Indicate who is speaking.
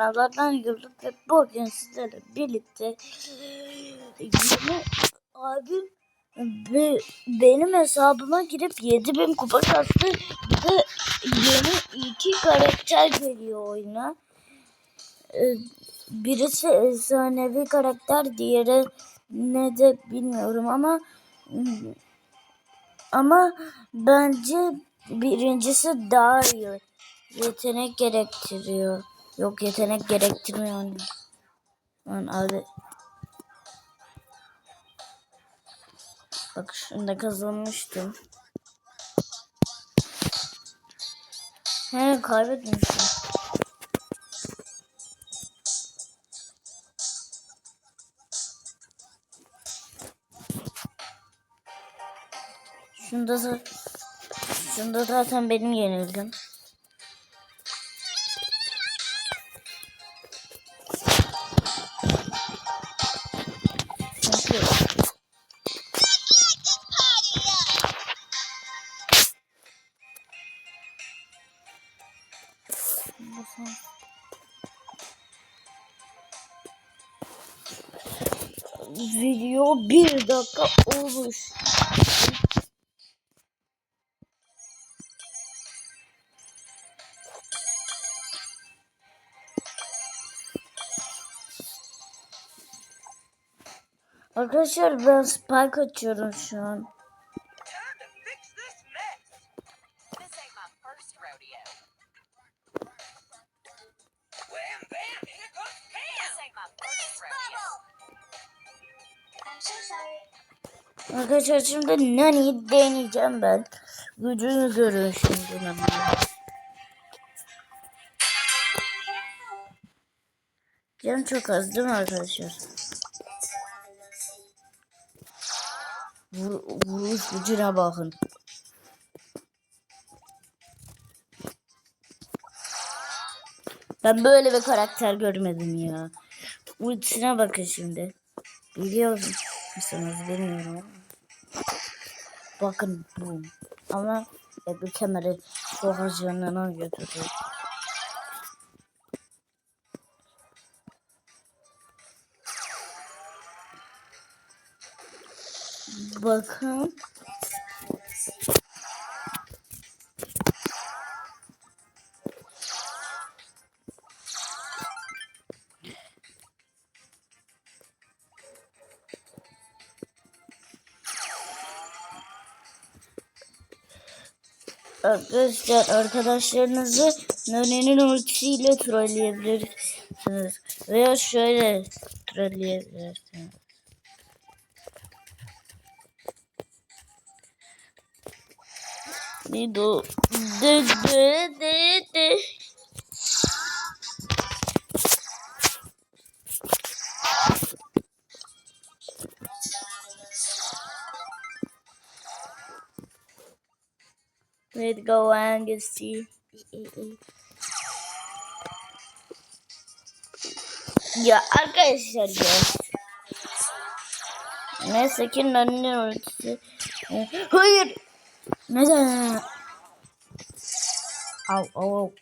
Speaker 1: kanallardan Yıldız ve bugün sizlerle birlikte yeni abim ve benim hesabıma girip 7000 kupa kastı ve yeni iki karakter geliyor oyuna. Ee, Birisi efsanevi karakter, diğeri ne de bilmiyorum ama ama bence birincisi daha iyi. Yetenek gerektiriyor. Yok yetenek gerektirmiyor onu. Lan abi. Bak şunda kazanmıştım. He kaybetmişim. Şunda da Şunda zaten benim yenildim. Çünkü Video bir dakika olmuş. Arkadaşlar ben spike açıyorum şu an. Arkadaşlar şimdi Nani'yi deneyeceğim ben. Gücünü görün şimdi Nani'yi. Canım çok az değil mi arkadaşlar? Vur, vuruş gücüne bakın. Ben böyle bir karakter görmedim ya. Ultisine bakın şimdi. Biliyor musunuz bilmiyorum. Bakın bu. Ama bir kemeri çok yanına Bakın. Arkadaşlar arkadaşlarınızı Nani'nin ultisiyle trolleyebilirsiniz. Veya şöyle trolleyebilirsiniz. Neydi o? De de de de. Let's go and get see. Ya arkadaşlar ya. Neyse ki ultisi. Hayır. Neden? Au au au.